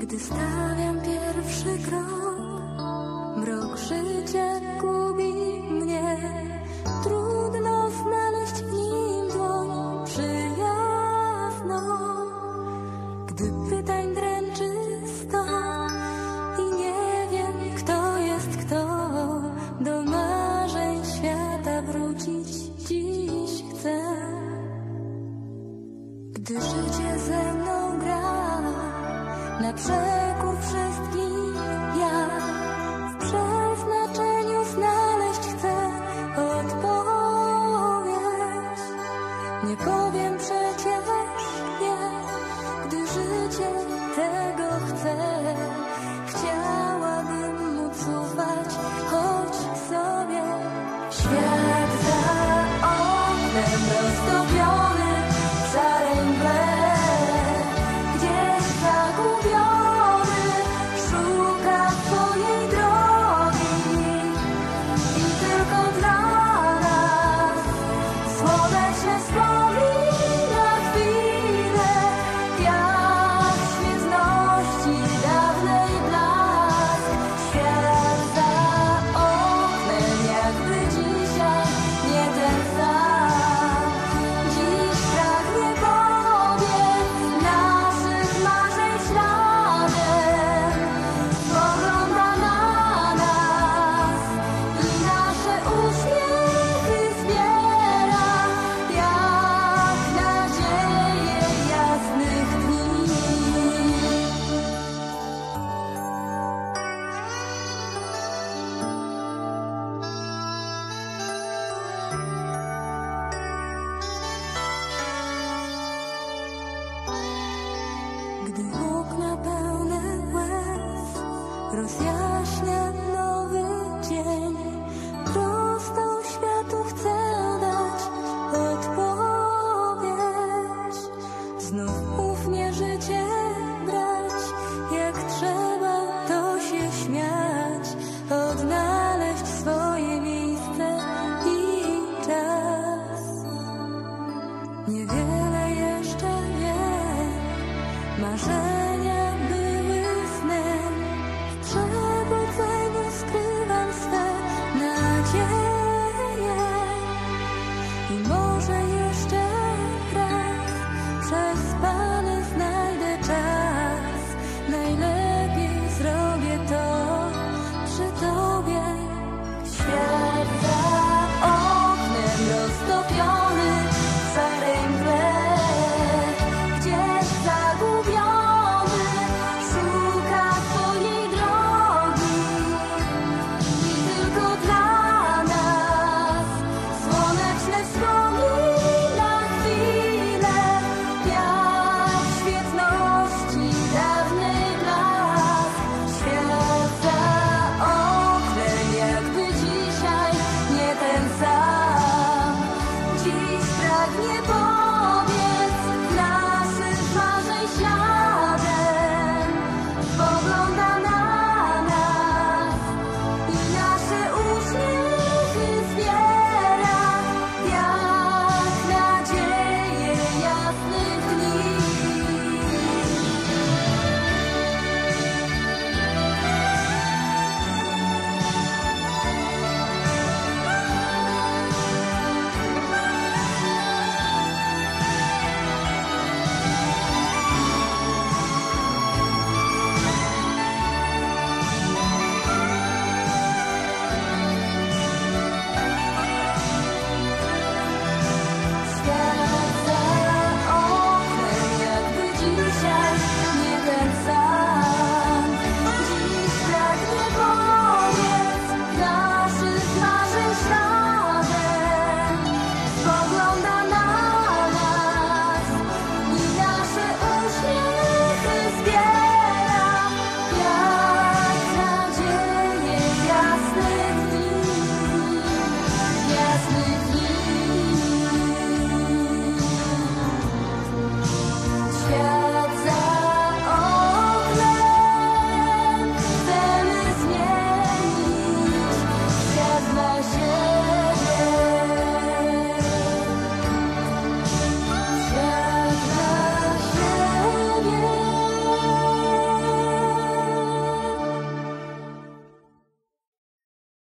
Gdy stawiam pierwszy krok, mrok życia Gdy życie ze mną gra na przekór wszystkim Niewiele jeszcze wiem, marzenia były snem. W przebudzeniu skrywam swe nadzieje. I może jeszcze raz przez Pana znajdę czas. Najlepiej